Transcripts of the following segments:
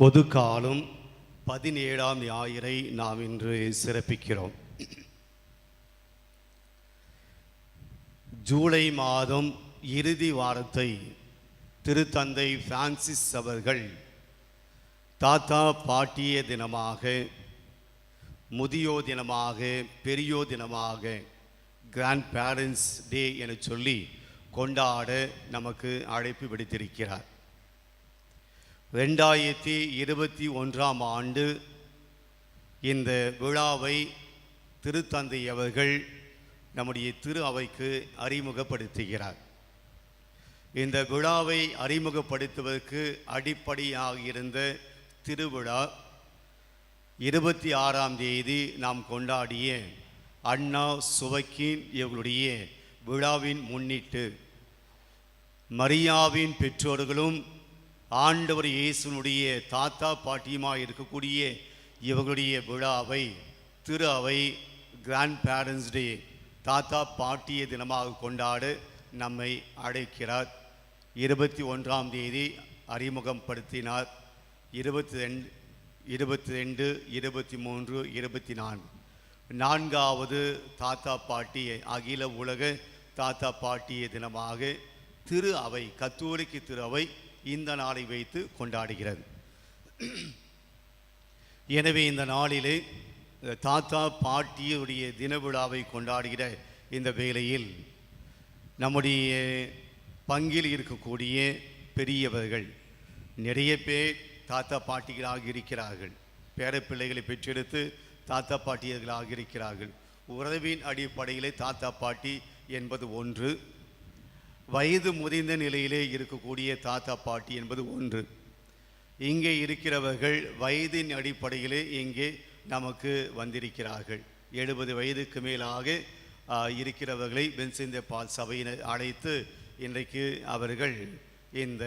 பொது காலம் பதினேழாம் ஞாயிறை நாம் இன்று சிறப்பிக்கிறோம். ஜூலை மாதம் இறுதி வாரத்தை திருத்தந்தை பிரான்சிஸ் அவர்கள் தாத்தா பாட்டிய தினமாக முதியோ தினமாக பெரியோ தினமாக கிராண்ட் பேரண்ட்ஸ் டே என சொல்லி கொண்டாட நமக்கு அழைப்பு விடுத்திருக்கிறார். ரெண்டாயிரத்தி இருபத்தி ஒன்றாம் ஆண்டு இந்த விழாவை திருத்தந்தை அவர்கள் நம்முடைய திரு அவைக்கு அறிமுகப்படுத்துகிறார். இந்த விழாவை அறிமுகப்படுத்துவதற்கு அடிப்படையாக இருந்த திருவிழா இருபத்தி ஆறாம் தேதி நாம் கொண்டாடிய அண்ணா சுவக்கின் இவர்களுடைய விழாவின் முன்னிட்டு மரியாவின் பெற்றோர்களும் ஆண்டவர் இயேசுனுடைய தாத்தா பாட்டியுமாக இருக்கக்கூடிய இவர்களுடைய விழாவை திரு அவை கிராண்ட் பேரண்ட்ஸ் டே தாத்தா பாட்டிய தினமாக கொண்டாட நம்மை அழைக்கிறார். இருபத்தி ஒன்றாம் தேதி அறிமுகப்படுத்தினார். இருபத்தி ரெண்டு இருபத்தி ரெண்டு இருபத்தி மூன்று இருபத்தி நான்கு. நான்காவது தாத்தா பாட்டி அகில உலக தாத்தா பாட்டிய தினமாக திரு அவை கத்தோலிக்க திரு அவை இந்த நாளை வைத்து கொண்டாடுகிறது. எனவே இந்த நாளிலே தாத்தா பாட்டியுடைய தின விழாவை கொண்டாடுகிற இந்த வேளையில் நம்முடைய பங்கில் இருக்கக்கூடிய பெரியவர்கள் நிறைய பேர் தாத்தா பாட்டிகளாக இருக்கிறார்கள். பேரப்பிள்ளைகளை பெற்றெடுத்து தாத்தா பாட்டியர்களாக இருக்கிறார்கள். உறவின் அடிப்படையிலே தாத்தா பாட்டி என்பது ஒன்று. வயது முதிர்ந்த நிலையிலே இருக்கக்கூடிய தாத்தா பாட்டி என்பது ஒன்று. இங்கே இருக்கிறவர்கள் வயதின் அடிப்படையிலே இங்கே நமக்கு வந்திருக்கிறார்கள். எழுபது வயதுக்கு மேலாக இருக்கிறவர்களை பென்சிந்த பால் சபையினர் அழைத்து இன்றைக்கு அவர்கள் இந்த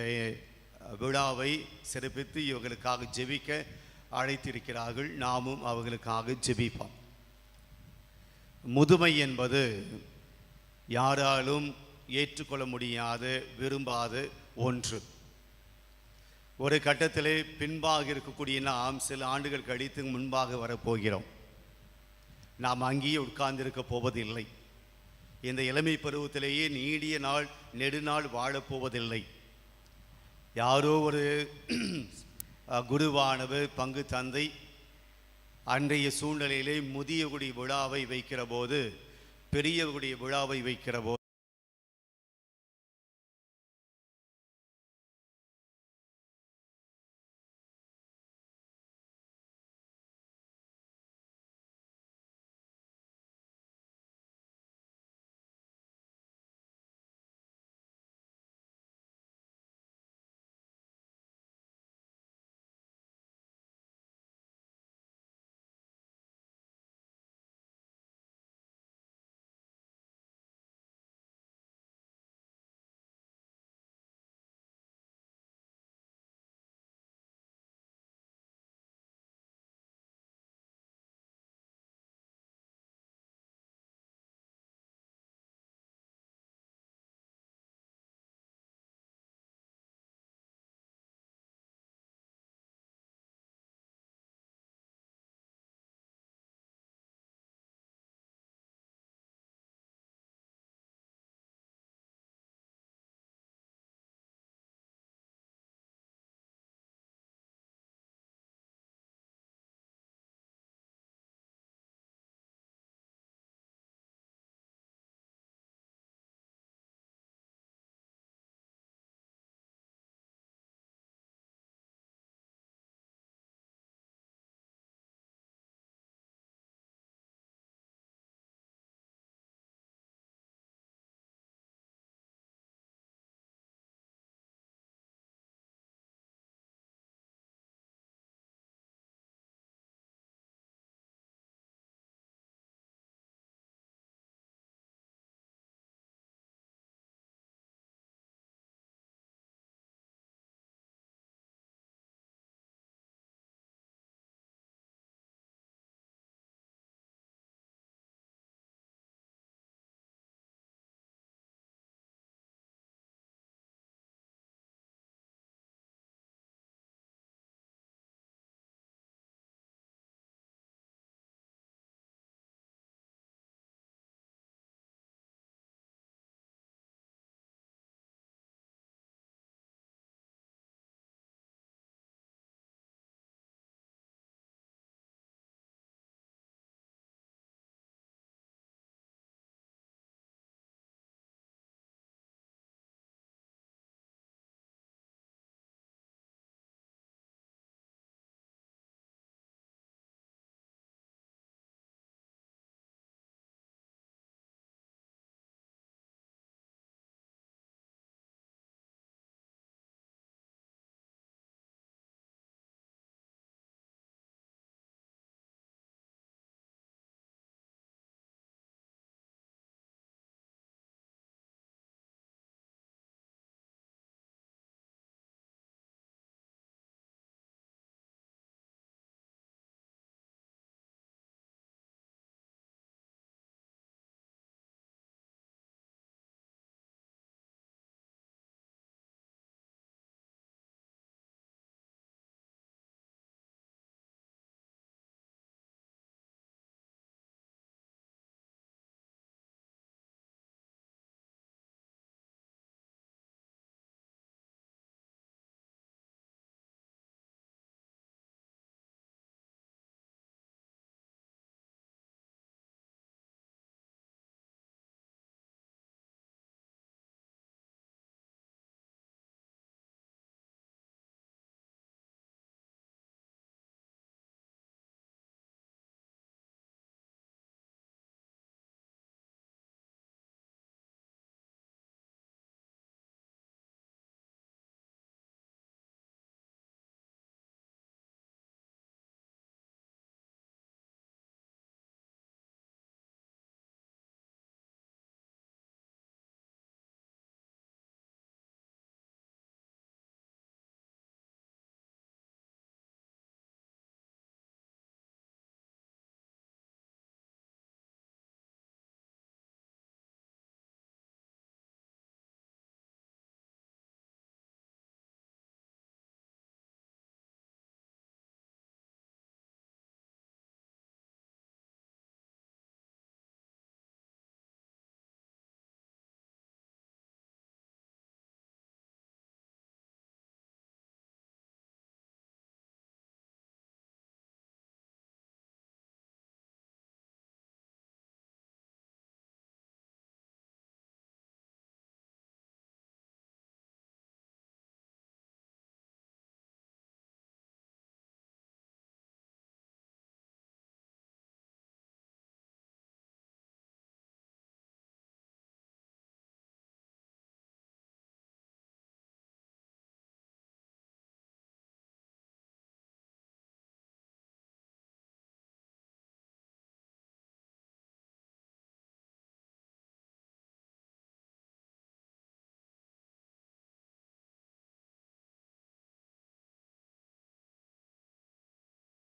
விழாவை சிறப்பித்து இவர்களுக்காக ஜெபிக்க அழைத்திருக்கிறார்கள். நாமும் அவர்களுக்காக ஜெபிப்போம். முதுமை என்பது யாராலும் ஏற்றுக்கொள்ள முடியாத விரும்பாத ஒன்று. ஒரு கட்டத்திலே பின்பாக இருக்கக்கூடிய நாம் சில ஆண்டுகள் கழித்து முன்பாக வரப்போகிறோம். நாம் அங்கேயே உட்கார்ந்திருக்க போவதில்லை. இந்த இளமை பருவத்திலேயே நீடிய நாள் நெடுநாள் வாழப்போவதில்லை யாரோ ஒரு குருவானவர் பங்கு தந்தை அன்றைய சூழ்நிலையிலே முதியவர்களுடைய விழாவை வைக்கிற போது பெரியவருடைய விழாவை வைக்கிற போது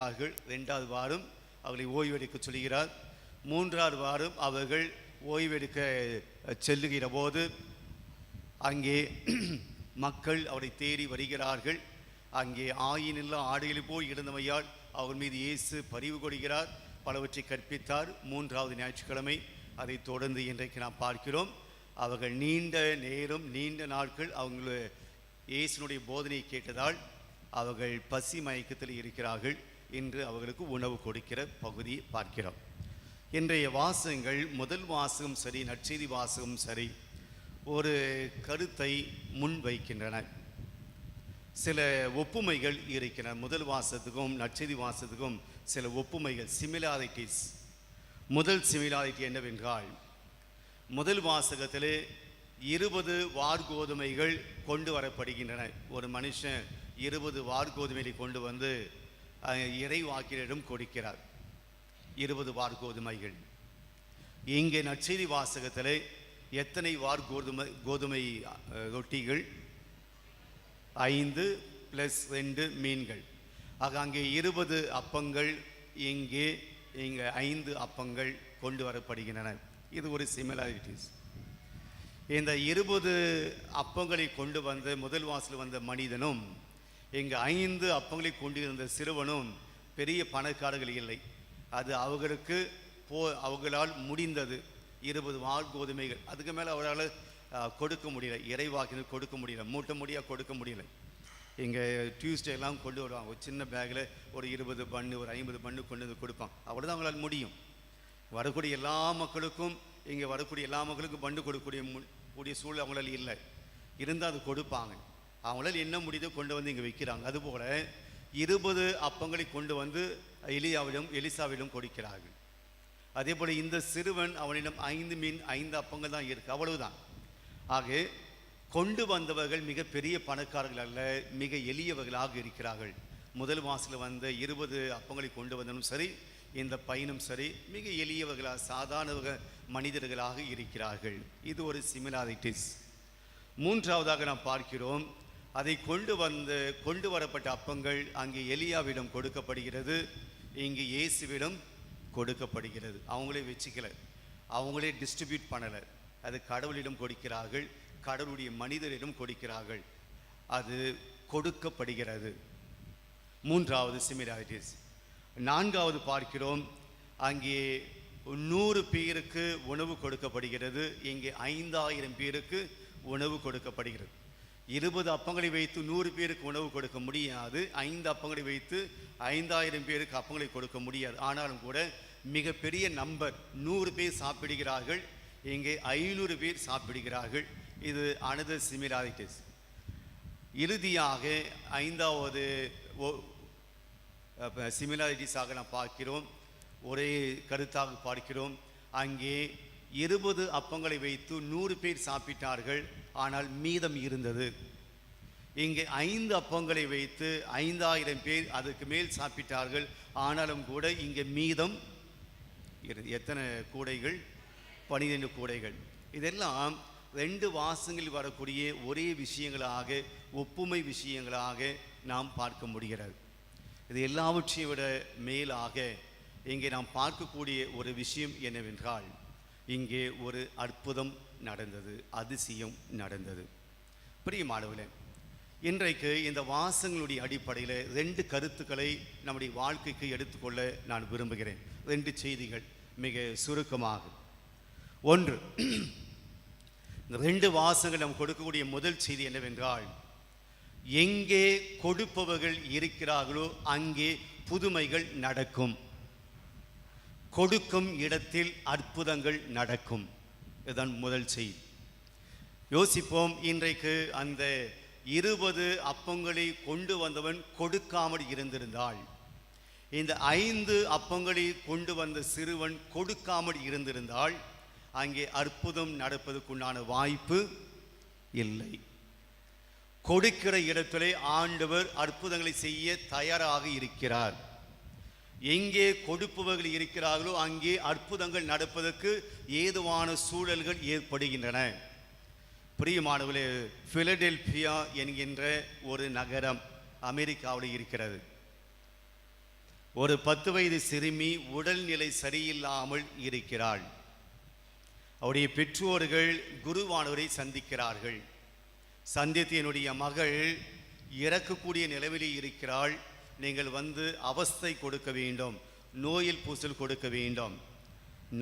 அவர்கள் ரெண்டாவது வாரம் அவர்களை ஓய்வெடுக்க சொல்கிறார். மூன்றாவது வாரம் அவர்கள் ஓய்வெடுக்க செல்லுகிற போது அங்கே மக்கள் அவரை தேடி வருகிறார்கள். அங்கே ஆயினில்லா ஆடையில் போய் இருந்தமையால் அவர் மீது இயேசு பரிவு கொடுக்கிறார் பலவற்றை கற்பித்தார். மூன்றாவது ஞாயிற்றுக்கிழமை அதை தொடர்ந்து இன்றைக்கு நாம் பார்க்கிறோம். அவர்கள் நீண்ட நேரம் நீண்ட நாட்கள் அவங்கள இயேசுனுடைய போதனையை கேட்டதால் அவர்கள் பசி மயக்கத்தில் இருக்கிறார்கள். இன்று அவர்களுக்கு உணவு கொடுக்கிற பகுதியை பார்க்கிறோம். இன்றைய வாசகங்கள் முதல் வாசகம் சரி நற்செய்தி வாசகம் சரி ஒரு கருத்தை முன்வைக்கின்றன சில ஒப்புமைகள் இருக்கின்றன. முதல் வாசத்துக்கும் நற்செய்தி வாசத்துக்கும் சில ஒப்புமைகள். சிமிலாரிட்டிஸ் முதல் சிமிலாரிட்டி என்னவென்றால் முதல் வாசகத்திலே இருபது வார்கோதுமைகள் கொண்டு வரப்படுகின்றன. ஒரு மனுஷன் இருபது வார்கோதுமைகளை கொண்டு வந்து இறைவாக்கினரிடம் கொடுக்கிறார். இருபது வார்கோதுமைகள் இங்கே நற்செய்தி வாசகத்தில் எத்தனை வார் கோதுமை கோதுமை ரொட்டிகள்? ஐந்து ப்ளஸ் ரெண்டு மீன்கள். ஆக அங்கே இருபது அப்பங்கள் இங்கே இங்கே ஐந்து அப்பங்கள் கொண்டு வரப்படுகின்றன. இது ஒரு சிமிலாரிட்டிஸ் இந்த இருபது அப்பங்களை கொண்டு வந்த முதல் வாசல் வந்த மனிதனும் இங்கு ஐந்து அப்பங்களை கொண்டிருந்த சிறுவனும் பெரிய பணக்காரர்கள் இல்லை. அது அவர்களுக்கு போ அவர்களால் முடிந்தது. இருபது வாழ் கோதுமைகள். அதுக்கு மேலே அவரால் கொடுக்க முடியல. இறைவாக்கினு கொடுக்க முடியல. மூட்ட முடியாக கொடுக்க முடியல. இங்கே டியூஸ்டே எல்லாம் கொண்டு வருவாங்க. ஒரு சின்ன பேக்கில் ஒரு இருபது பண்ணு ஒரு ஐம்பது பண்ணு கொண்டு வந்து கொடுப்பாங்க. அவ்வளோதான் அவங்களால் முடியும். வரக்கூடிய எல்லா மக்களுக்கும் இங்கே வரக்கூடிய எல்லா மக்களுக்கும் பண்ணு கொடுக்கக்கூடிய கூடிய சூழல் அவங்களால் இல்லை. இருந்தால் அது கொடுப்பாங்க. அவங்களால் என்ன முடியுதோ கொண்டு வந்து இங்கே வைக்கிறாங்க. அதுபோல் இருபது அப்பங்களை கொண்டு வந்து எலியாவிடம் எலிசாவிடம் கொடுக்கிறார்கள். அதே போல் இந்த சிறுவன் அவனிடம் ஐந்து மீன் ஐந்து அப்பங்கள் தான் இருக்குது அவ்வளவுதான். ஆக கொண்டு வந்தவர்கள் மிக பெரிய பணக்காரர்கள் அல்ல மிக எளியவர்களாக இருக்கிறார்கள். முதல் மாசில் வந்த இருபது அப்பங்களை கொண்டு வந்தனும் சரி இந்த பையனும் சரி மிக எளியவர்களாக சாதாரண மனிதர்களாக இருக்கிறார்கள். இது ஒரு சிமிலாரிட்டிஸ் மூன்றாவதாக நாம் பார்க்கிறோம் அதை கொண்டு வந்து கொண்டு வரப்பட்ட அப்பங்கள் அங்கே எலியாவிடம் கொடுக்கப்படுகிறது. இங்கே இயேசுவிடம் கொடுக்கப்படுகிறது. அவங்களே வச்சுக்கல. அவங்களே டிஸ்ட்ரிபியூட் பண்ணலை. அது கடவுளிடம் கொடுக்கிறார்கள். கடவுளுடைய மனிதரிடம் கொடுக்கிறார்கள். அது கொடுக்கப்படுகிறது. மூன்றாவது சிமிலாரிட்டிஸ். நான்காவது பார்க்கிறோம். அங்கே நூறு பேருக்கு உணவு கொடுக்கப்படுகிறது. இங்கே ஐந்தாயிரம் பேருக்கு உணவு கொடுக்கப்படுகிறது. இருபது அப்பங்களை வைத்து நூறு பேருக்கு உணவு கொடுக்க முடியாது. ஐந்து அப்பங்களை வைத்து ஐந்தாயிரம் பேருக்கு அப்பங்களை கொடுக்க முடியாது. ஆனாலும் கூட மிகப்பெரிய நம்பர் நூறு பேர் சாப்பிடுகிறார்கள். இங்கே ஐநூறு பேர் சாப்பிடுகிறார்கள். இது அனதர் சிமிலாரிட்டிஸ் இறுதியாக ஐந்தாவது சிமிலாரிட்டிஸாக நாம் பார்க்கிறோம். ஒரே கருத்தாக பார்க்கிறோம். அங்கே இருபது அப்பங்களை வைத்து நூறு பேர் சாப்பிட்டார்கள். ஆனால் மீதம் இருந்தது. இங்கே ஐந்து அப்பங்களை வைத்து ஐந்தாயிரம் பேர் அதுக்கு மேல் சாப்பிட்டார்கள். ஆனாலும் கூட இங்கே மீதம் இரு- எத்தனை கூடைகள்? பனிரெண்டு கூடைகள். இதெல்லாம் ரெண்டு வாசங்களில் வரக்கூடிய ஒரே விஷயங்களாக ஒப்புமை விஷயங்களாக நாம் பார்க்க முடிகிறது. இது எல்லாவற்றையும் விட மேலாக இங்கே நாம் பார்க்கக்கூடிய ஒரு விஷயம் என்னவென்றால் இங்கே ஒரு அற்புதம் நடந்தது அதிசயம் நடந்தது. பிரியமானவர்களே இன்றைக்கு இந்த வாசங்களுடைய அடிப்படையில் ரெண்டு கருத்துக்களை நம்முடைய வாழ்க்கைக்கு எடுத்துக்கொள்ள நான் விரும்புகிறேன். ரெண்டு செய்திகள் மிக சுருக்கமாக. ஒன்று இந்த ரெண்டு வாசங்கள் நாம் கொடுக்கக்கூடிய முதல் செய்தி என்னவென்றால் எங்கே கொடுப்பவர்கள் இருக்கிறார்களோ அங்கே புதுமைகள் நடக்கும். கொடுக்கும் இடத்தில் அற்புதங்கள் நடக்கும். இதுதான் முதல் செய்தி. யோசிப்போம் இன்றைக்கு அந்த இருபது அப்பங்களை கொண்டு வந்தவன் கொடுக்காமல் இருந்திருந்தால் இந்த ஐந்து அப்பங்களை கொண்டு வந்த சிறுவன் கொடுக்காமல் இருந்திருந்தால் அங்கே அற்புதம் நடப்பதற்குண்டான வாய்ப்பு இல்லை. கொடுக்கிற இடத்திலே ஆண்டவர் அற்புதங்களை செய்ய தயாராக இருக்கிறார். எங்கே கொடுப்பவர்கள் இருக்கிறார்களோ அங்கே அற்புதங்கள் நடப்பதற்கு ஏதுவான சூழல்கள் ஏற்படுகின்றன. பிரியமானவர்களே பிலடெல்பியா என்கின்ற ஒரு நகரம் அமெரிக்காவில் இருக்கிறது. ஒரு பத்து வயது சிறுமி உடல்நிலை சரியில்லாமல் இருக்கிறாள். அவருடைய பெற்றோர்கள் குருவானவரை சந்திக்கிறார்கள். சந்தித்து என்னுடைய மகள் இறக்கக்கூடிய நிலவிலே இருக்கிறாள். நீங்கள் வந்து அவஸ்தை கொடுக்க வேண்டும் நோயில் பூசல் கொடுக்க வேண்டும்.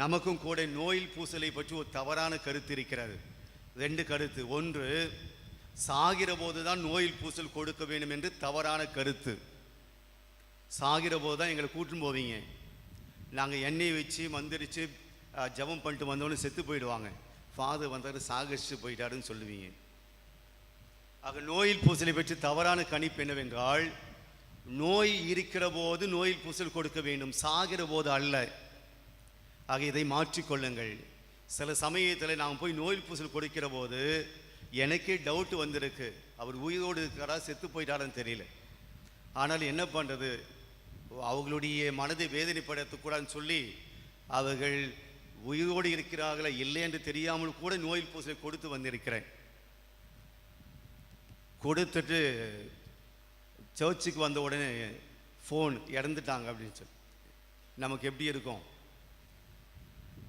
நமக்கும் கூட நோயில் பூசலை பற்றி ஒரு தவறான கருத்து இருக்கிறது. ரெண்டு கருத்து. ஒன்று சாகிற போது தான் நோயில் பூசல் கொடுக்க வேண்டும் என்று தவறான கருத்து. சாகிற போது தான் எங்களை கூட்டின்னு போவீங்க. நாங்கள் எண்ணெய் வச்சு மந்திரிச்சு ஜபம் ஜெபம் பண்ணிட்டு வந்தோன்னு செத்து போயிடுவாங்க. ஃபாதர் வந்தார் சாகரிச்சு போயிட்டாருன்னு சொல்லுவீங்க. ஆக நோயில் பூசலை பற்றி தவறான கணிப்பு என்னவென்றால் நோய் இருக்கிற போது நோயில் பூசல் கொடுக்க வேண்டும். சாகிற போது அல்ல. ஆக இதை மாற்றிக்கொள்ளுங்கள் சில சமயத்தில் நான் போய் நோயில் பூசல் கொடுக்கிற போது எனக்கே டவுட் வந்திருக்கு. அவர் உயிரோடு இருக்கிறாரா செத்து போயிட்டாரான்னு தெரியல. ஆனால் என்ன பண்ணுறது அவங்களுடைய மனதை வேதனைப்படுத்தக்கூடாதுன்னு சொல்லி அவர்கள் உயிரோடு இருக்கிறார்களா இல்லை என்று தெரியாமல் கூட நோயில் பூசலை கொடுத்து வந்திருக்கிறேன். கொடுத்துட்டு சர்ச்சுக்கு வந்த உடனே ஃபோன் இறந்துட்டாங்க அப்படின்னு சொல்லி. நமக்கு எப்படி இருக்கும்?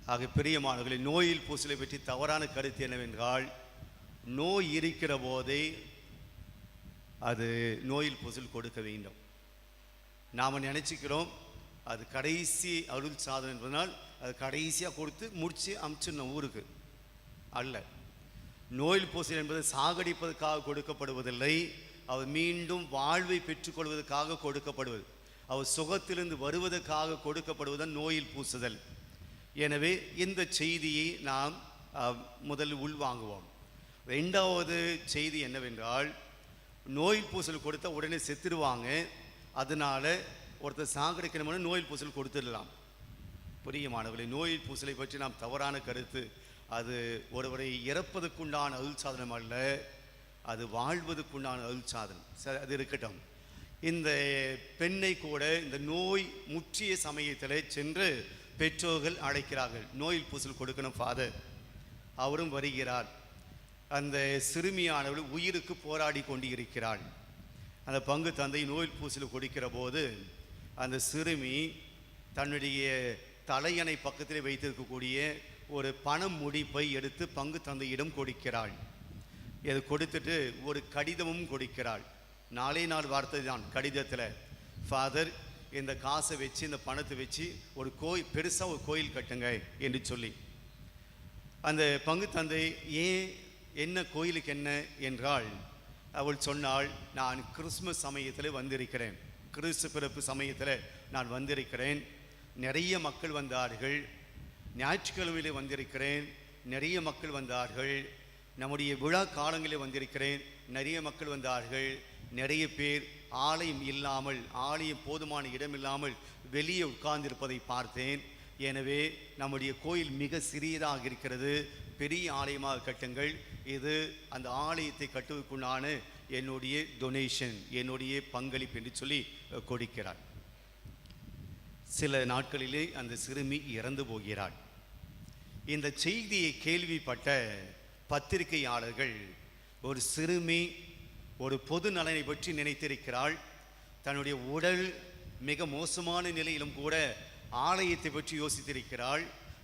ஆக பிரியமானவர்களே நோயில் பூசலை பற்றி தவறான கருத்து என்னவென்றால் நோய் இருக்கிற போதே அது நோயில் பூசல் கொடுக்க வேண்டும். நாம் நினச்சிக்கிறோம் அது கடைசி அருள் சாதனம் என்பதனால் அது கடைசியாக கொடுத்து முடித்து அமுச்சிடணும் ஊருக்கு. அல்ல. நோயில் பூசல் என்பது சாகடிப்பதற்காக கொடுக்கப்படுவதில்லை. அவர் மீண்டும் வாழ்வை பெற்றுக்கொள்வதற்காக கொடுக்கப்படுவது. அவர் சுகத்திலிருந்து வருவதற்காக கொடுக்கப்படுவதுதான் நோயில் பூசுதல். எனவே இந்த செய்தியை நாம் முதலில் உள்வாங்குவோம் ரெண்டாவது செய்தி என்னவென்றால் நோயில் பூசல் கொடுத்தா உடனே செத்துடுவாங்க அதனால ஒருத்தர் சாகடிக்கணும்னு நோயில் பூசல் கொடுத்துடலாம். பிரியமானவர்களே நோயில் பூசலை பற்றி நாம் தவறான கருத்து. அது ஒருவரை இறப்பதற்குண்டான அருள் சாதனம் அல்ல. அது வாழ்வதற்குண்டான அருள் சாதனம். சரி அது இருக்கட்டும். இந்த பெண்ணை கூட இந்த நோய் முற்றிய சமயத்தில் சென்று பெற்றோர்கள் அழைக்கிறார்கள். நோயில் பூசல் கொடுக்கணும் ஃபாதர் அவரும் வருகிறார். அந்த சிறுமியானவள் உயிருக்கு போராடி கொண்டு இருக்கிறாள் அந்த பங்கு தந்தை நோயில் பூசல் கொடுக்கிற போது அந்த சிறுமி தன்னுடைய தலையணை பக்கத்தில் வைத்திருக்கக்கூடிய ஒரு பணம் முடிப்பை எடுத்து பங்கு தந்தையிடம் கொடுக்கிறாள். இதை கொடுத்துட்டு ஒரு கடிதமும் கொடுக்கிறாள். நாளே நாள் வார்த்தை தான் கடிதத்தில். ஃபாதர் இந்த காசை வச்சு இந்த பணத்தை வச்சு ஒரு கோயில் பெருசாக ஒரு கோயில் கட்டுங்க என்று சொல்லி. அந்த பங்கு தந்தை ஏன் என்ன கோயிலுக்கு என்ன? என்றால் அவள் சொன்னாள் நான் கிறிஸ்மஸ் சமயத்தில் வந்திருக்கிறேன். கிறிஸ்து பிறப்பு சமயத்தில் நான் வந்திருக்கிறேன். நிறைய மக்கள் வந்தார்கள். ஞாயிற்றுக்கிழமையில் வந்திருக்கிறேன். நிறைய மக்கள் வந்தார்கள். நம்முடைய விழா காலங்களில் வந்திருக்கிறேன். நிறைய மக்கள் வந்தார்கள். நிறைய பேர் ஆலயம் இல்லாமல் ஆலயம் போதுமான இடம் இல்லாமல் வெளியே உட்கார்ந்திருப்பதை பார்த்தேன். எனவே நம்முடைய கோயில் மிக சிறியதாக இருக்கிறது. பெரிய ஆலயமாக கட்டுங்கள். இது அந்த ஆலயத்தை கட்டுவதற்குண்டான என்னுடைய டொனேஷன் என்னுடைய பங்களிப்பு என்று சொல்லி கொடுக்கிறார். சில நாட்களிலே அந்த சிறுமி இறந்து போகிறாள். இந்த செய்தியை கேள்விப்பட்ட பத்திரிகையாளர்கள் ஒரு சிறுமி ஒரு பொது நலனை பற்றி நினைத்திருக்கிறாள். தன்னுடைய உடல் மிக மோசமான நிலையிலும் கூட ஆலயத்தை பற்றி யோசித்திருக்கிறாள்.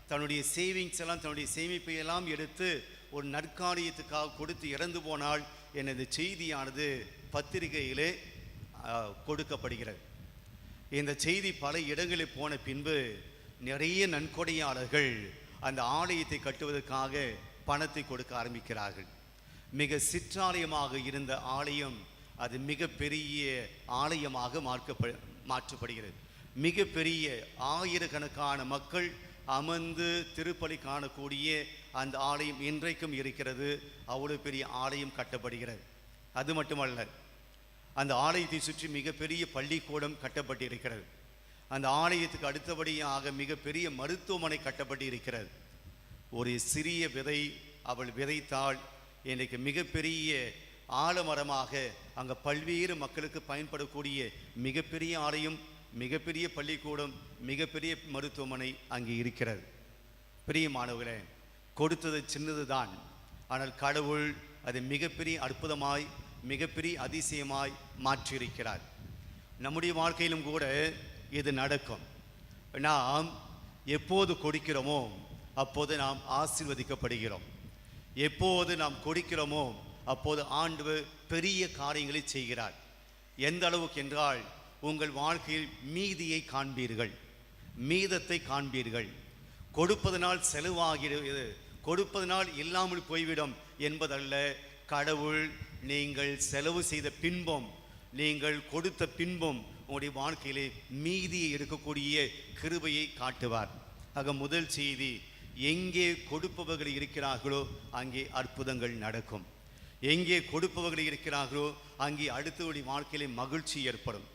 தன்னுடைய சேவிங்ஸ் எல்லாம் தன்னுடைய சேமிப்பை எல்லாம் எடுத்து ஒரு நற்காரியத்துக்காக கொடுத்து இறந்து போனால் எனது செய்தியானது பத்திரிகையிலே கொடுக்கப்படுகிறது. இந்த செய்தி பல இடங்களில் போன பின்பு நிறைய நன்கொடையாளர்கள் அந்த ஆலயத்தை கட்டுவதற்காக பணத்தை கொடுக்க ஆரம்பிக்கிறார்கள். மிக சிற்றாலயமாக இருந்த ஆலயம் அது மிக பெரிய ஆலயமாக மாற்ற மாற்றப்படுகிறது. மிக பெரிய ஆயிரக்கணக்கான மக்கள் அமர்ந்து திருப்பலி காணக்கூடிய அந்த ஆலயம் இன்றைக்கும் இருக்கிறது. அவ்வளோ பெரிய ஆலயம் கட்டப்படுகிறது. அது மட்டுமல்ல அந்த ஆலயத்தை சுற்றி மிகப்பெரிய பள்ளிக்கூடம் கட்டப்பட்டு இருக்கிறது அந்த ஆலயத்துக்கு அடுத்தபடியாக மிகப்பெரிய மருத்துவமனை கட்டப்பட்டு இருக்கிறது ஒரு சிறிய விதை அவள் விதைத்தாள். இன்றைக்கு மிகப்பெரிய ஆலமரமாக அங்கே பல்வேறு மக்களுக்கு பயன்படக்கூடிய மிகப்பெரிய ஆலயம் மிகப்பெரிய பள்ளிக்கூடம் மிகப்பெரிய மருத்துவமனை அங்கே இருக்கிறது. பிரியமானவர்களே கொடுத்தது சின்னது தான் ஆனால் கடவுள் அதை மிகப்பெரிய அற்புதமாய் மிகப்பெரிய அதிசயமாய் மாற்றியிருக்கிறார். நம்முடைய வாழ்க்கையிலும் கூட இது நடக்கும். நாம் எப்போது கொடுக்கிறோமோ அப்போது நாம் ஆசீர்வதிக்கப்படுகிறோம். எப்போது நாம் கொடுக்கிறோமோ அப்போது ஆண்டு பெரிய காரியங்களை செய்கிறார். எந்த அளவுக்கு என்றால் உங்கள் வாழ்க்கையில் மீதியை காண்பீர்கள். மீதத்தை காண்பீர்கள். கொடுப்பதனால் செலவாகிறது. கொடுப்பதனால் இல்லாமல் போய்விடும் என்பதல்ல. கடவுள் நீங்கள் செலவு செய்த பின்பம் நீங்கள் கொடுத்த பின்பம் உங்களுடைய வாழ்க்கையிலே மீதியை எடுக்கக்கூடிய கிருபையை காட்டுவார். ஆக முதல் செய்தி எங்கே கொடுப்பவர்கள் இருக்கிறார்களோ அங்கே அற்புதங்கள் நடக்கும். எங்கே கொடுப்பவர்கள் இருக்கிறார்களோ அங்கே அடுத்தவருடைய வாழ்க்கையிலே மகிழ்ச்சி ஏற்படும்.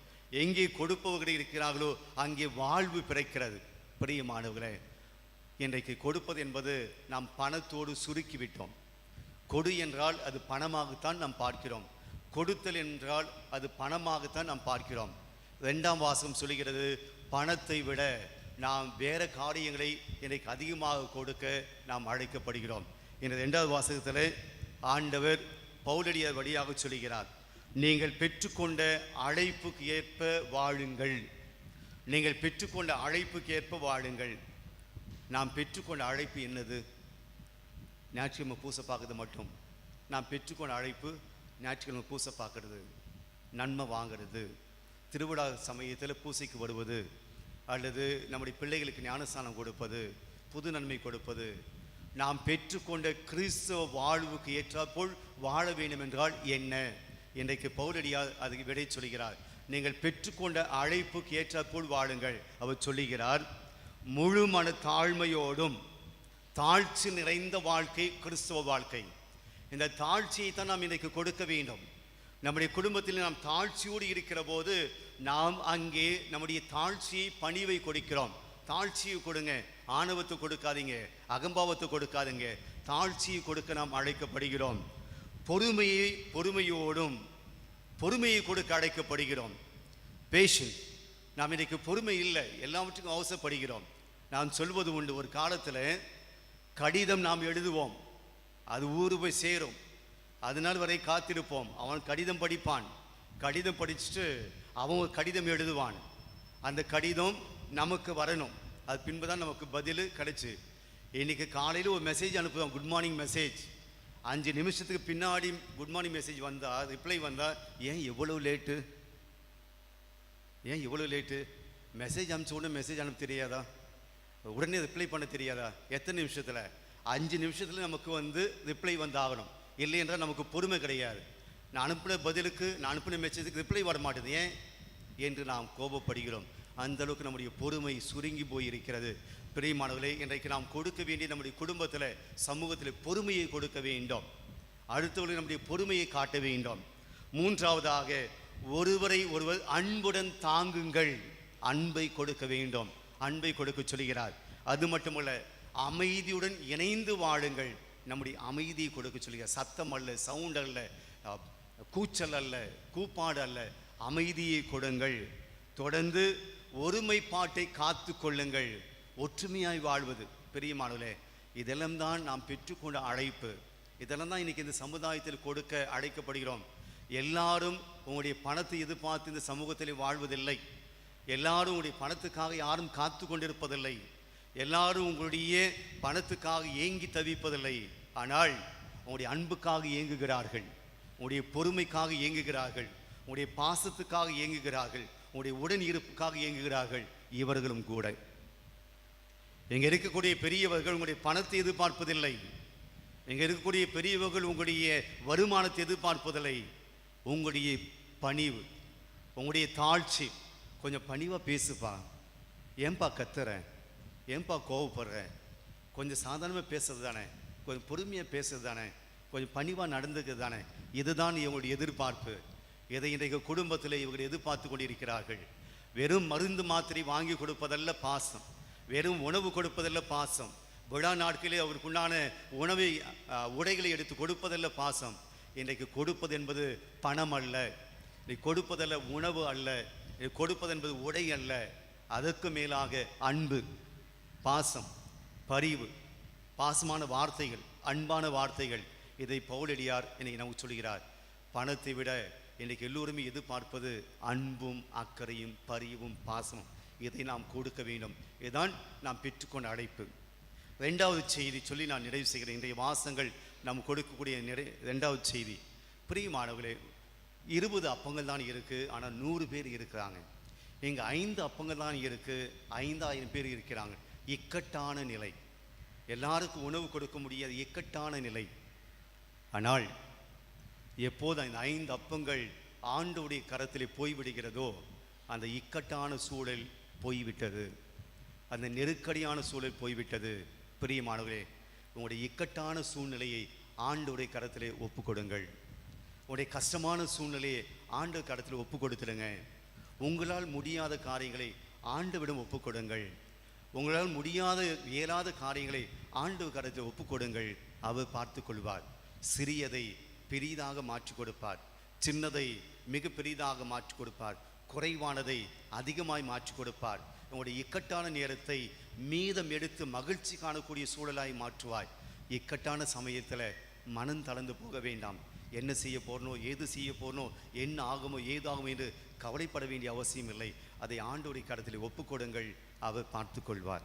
எங்கே கொடுப்பவர்கள் இருக்கிறார்களோ அங்கே வாழ்வு பிறக்கிறது. பிரியமானவர்களே இன்றைக்கு கொடுப்பது என்பது நாம் பணத்தோடு சுருக்கிவிட்டோம். கொடு என்றால் அது பணமாகத்தான் நாம் பார்க்கிறோம். கொடுத்தல் என்றால் அது பணமாகத்தான் நாம் பார்க்கிறோம். ரெண்டாம் வாசகம் சொல்லுகிறது பணத்தை விட நாம் வேறு காரியங்களை இன்றைக்கு அதிகமாக கொடுக்க நாம் அழைக்கப்படுகிறோம். இந்த ரெண்டாவது வாசகத்தில் ஆண்டவர் பவுலடியார் வழியாக சொல்கிறார் நீங்கள் பெற்றுக்கொண்ட அழைப்புக்கு ஏற்ப வாழுங்கள். நீங்கள் பெற்றுக்கொண்ட அழைப்புக்கு ஏற்ப வாழுங்கள். நாம் பெற்றுக்கொண்ட அழைப்பு என்னது? ஞாயிற்றுக்கிழமை பூசை பார்க்கறது மட்டும். நாம் பெற்றுக்கொண்ட அழைப்பு ஞாயிற்றுக்கிழமை பூசை பார்க்கறது. நன்மை வாங்கிறது. திருவிழா சமயத்தில் பூசைக்கு வருவது. அல்லது நம்முடைய பிள்ளைகளுக்கு ஞானஸ்தானம் கொடுப்பது புது நன்மை கொடுப்பது நாம் பெற்றுக்கொண்ட கிறிஸ்தவ வாழ்வுக்கு ஏற்றாற்போல் வாழ வேண்டும் என்றால் என்ன? இன்றைக்கு பௌரடியார் அதுக்கு விடை சொல்கிறார். நீங்கள் பெற்றுக்கொண்ட அழைப்புக்கு ஏற்றாற்போல் வாழுங்கள். அவர் சொல்லுகிறார் முழு மன தாழ்மையோடும் தாழ்ச்சி நிறைந்த வாழ்க்கை கிறிஸ்தவ வாழ்க்கை. இந்த தாழ்ச்சியை தான் நாம் இன்றைக்கு கொடுக்க வேண்டும். நம்முடைய குடும்பத்தில் நாம் தாழ்ச்சியோடு இருக்கிற போது நாம் அங்கே நம்முடைய தாழ்ச்சியை பணிவை கொடுக்கிறோம். தாழ்ச்சியை கொடுங்க. ஆணவத்தை கொடுக்காதீங்க. அகம்பாவத்தை கொடுக்காதீங்க. தாழ்ச்சியை கொடுக்க நாம் அழைக்கப்படுகிறோம். பொறுமையை பொறுமையோடும் பொறுமையை கொடுக்க அழைக்கப்படுகிறோம். பேஷன் நாம் இன்றைக்கு பொறுமை இல்லை. எல்லாவற்றுக்கும் அவசரப்படுகிறோம். நான் சொல்வது உண்டு. ஒரு காலத்தில் கடிதம் நாம் எழுதுவோம். அது ஊரு போய் சேரும். அதனால் வரை காத்திருப்போம். அவன் கடிதம் படிப்பான். கடிதம் படிச்சுட்டு அவன் ஒரு கடிதம் எழுதுவான். அந்த கடிதம் நமக்கு வரணும். அது பின்பு தான் நமக்கு பதில் கிடச்சி. இன்னைக்கு காலையில் ஒரு மெசேஜ் அனுப்புவான் குட் மார்னிங் மெசேஜ் அஞ்சு நிமிஷத்துக்கு பின்னாடி குட் மார்னிங் மெசேஜ் வந்தால் ரிப்ளை வந்தால் ஏன் எவ்வளோ லேட்டு ஏன் இவ்வளோ லேட்டு மெசேஜ் அனுப்பிச்ச உடனே மெசேஜ் அனுப்ப தெரியாதா? உடனே ரிப்ளை பண்ண தெரியாதா? எத்தனை நிமிஷத்தில்? அஞ்சு நிமிஷத்தில் நமக்கு வந்து ரிப்ளை வந்து ஆகணும் இல்லை என்றால் நமக்கு பொறுமை கிடையாது. நான் அனுப்பின பதிலுக்கு நான் அனுப்பின மெசேஜுக்கு ரிப்ளை வர மாட்டேது ஏன் என்று நாம் கோபப்படுகிறோம். அந்த அளவுக்கு நம்முடைய பொறுமை சுருங்கி போயிருக்கிறது. பிரியமானவர்களே இன்றைக்கு நாம் கொடுக்க வேண்டிய நம்முடைய குடும்பத்தில் சமூகத்தில் பொறுமையை கொடுக்க வேண்டும். அடுத்தவர்கள் நம்முடைய பொறுமையை காட்ட வேண்டும். மூன்றாவதாக ஒருவரை ஒருவர் அன்புடன் தாங்குங்கள். அன்பை கொடுக்க வேண்டும். அன்பை கொடுக்க சொல்கிறார். அது மட்டுமல்ல அமைதியுடன் இணைந்து வாழுங்கள். நம்முடைய அமைதியை கொடுக்க சொல்கிறார். சத்தம் அல்ல சவுண்ட் அல்ல. கூச்சல் அல்ல கூப்பாடு அல்ல. அமைதியை கொடுங்கள். தொடர்ந்து ஒருமைப்பாட்டை காத்து கொள்ளுங்கள். ஒற்றுமையாய் வாழ்வது. பெரியமானவர்களே இதெல்லாம் தான் நாம் பெற்றுக்கொண்ட அழைப்பு. இதெல்லாம் தான் இன்றைக்கி இந்த சமுதாயத்தில் கொடுக்க அழைக்கப்படுகிறோம். எல்லாரும் உங்களுடைய பணத்தை எதிர்பார்த்து இந்த சமூகத்தில் வாழ்வதில்லை. எல்லாரும் உங்களுடைய பணத்துக்காக யாரும் காத்து கொண்டிருப்பதில்லை. எல்லாரும் உங்களுடைய பணத்துக்காக ஏங்கி தவிப்பதில்லை. ஆனால் உங்களுடைய அன்புக்காக ஏங்குகிறார்கள். உடைய பொறுமைக்காக இயங்குகிறார்கள். உங்களுடைய பாசத்துக்காக இயங்குகிறார்கள். உடைய உடன் இருப்புக்காக இயங்குகிறார்கள். இவர்களும் கூட. இங்கே இருக்கக்கூடிய பெரியவர்கள் உங்களுடைய பணத்தை எதிர்பார்ப்பதில்லை. இங்கே இருக்கக்கூடிய பெரியவர்கள் உங்களுடைய வருமானத்தை எதிர்பார்ப்பதில்லை. உங்களுடைய பணிவு உங்களுடைய தாழ்ச்சி. கொஞ்சம் பணிவாக பேசுப்பா. ஏன்பா கத்துற? ஏன்பா கோவப்படுற? கொஞ்சம் சாதாரணமாக பேசுறது தானே? கொஞ்சம் பொறுமையாக பேசுறது தானே? கொஞ்சம் பணிவாக நடந்துக்கிறது தானே? இதுதான் இவங்களுடைய எதிர்பார்ப்பு. இதை இன்றைக்கு குடும்பத்தில் இவர்கள் எதிர்பார்த்து கொண்டிருக்கிறார்கள். வெறும் மருந்து மாத்திரை வாங்கி கொடுப்பதல்ல பாசம். வெறும் உணவு கொடுப்பதல்ல பாசம். விழா நாட்களிலே அவருக்குண்டான உணவை உடைகளை எடுத்து கொடுப்பதல்ல பாசம். இன்றைக்கு கொடுப்பது என்பது பணம் அல்ல. இன்றைக்கு கொடுப்பதல்ல உணவு அல்ல. கொடுப்பது என்பது உடை அல்ல. அதற்கு மேலாக அன்பு பாசம் பரிவு பாசமான வார்த்தைகள் அன்பான வார்த்தைகள் இதை பவுலடியார் இன்னைக்கு நமக்கு சொல்கிறார் பணத்தை விட இன்றைக்கு எல்லோருமே எதிர்பார்ப்பது அன்பும் அக்கறையும் பரிவும் பாசமும். இதை நாம் கொடுக்க வேண்டும். இதுதான் நாம் பெற்றுக்கொண்ட அழைப்பு. ரெண்டாவது செய்தி சொல்லி நான் நிறைவு செய்கிறேன். இன்றைய வாசங்கள் நாம் கொடுக்கக்கூடிய நிறை ரெண்டாவது செய்தி. பிரியமானவர்களே இருபது அப்பங்கள் தான் இருக்குது ஆனால் நூறு பேர் இருக்கிறாங்க. இங்கே ஐந்து அப்பங்கள் தான் இருக்குது ஐந்தாயிரம் பேர் இருக்கிறாங்க. இக்கட்டான நிலை. எல்லாருக்கும் உணவு கொடுக்க முடியாத இக்கட்டான நிலை. ஆனால் எப்போது அந்த ஐந்து அப்பங்கள் ஆண்டோடைய கரத்தில் போய்விடுகிறதோ அந்த இக்கட்டான சூழல் போய்விட்டது. அந்த நெருக்கடியான சூழல் போய்விட்டது. பிரியமானவர்களே உங்களுடைய இக்கட்டான சூழ்நிலையை ஆண்டோடைய கரத்திலே ஒப்பு கொடுங்கள் உங்களுடைய கஷ்டமான சூழ்நிலையை ஆண்டு கரத்தில் ஒப்பு கொடுத்துடுங்க உங்களால் முடியாத காரியங்களை ஆண்டுவிடம் ஒப்பு கொடுங்கள் உங்களால் முடியாத இயலாத காரியங்களை ஆண்டு கரத்தில் ஒப்பு கொடுங்கள் அவர் பார்த்து கொள்வார் சிறியதை பெரிதாக மாற்றி கொடுப்பார். சின்னதை மிக பெரிதாக மாற்றி கொடுப்பார். குறைவானதை அதிகமாய் மாற்றி கொடுப்பார். உங்களுடைய இக்கட்டான நேரத்தை மீதம் எடுத்து மகிழ்ச்சி காணக்கூடிய சூழலாய் மாற்றுவாய். இக்கட்டான சமயத்தில் மனம் தளர்ந்து போக வேண்டாம். என்ன செய்ய போறனோ ஏது செய்ய போறனோ என்ன ஆகுமோ ஏதாகும் என்று கவலைப்பட வேண்டிய அவசியம் இல்லை அதை ஆண்டோடைய கடத்தில் ஒப்புக்கொடுங்கள் அவர் பார்த்து கொள்வார்.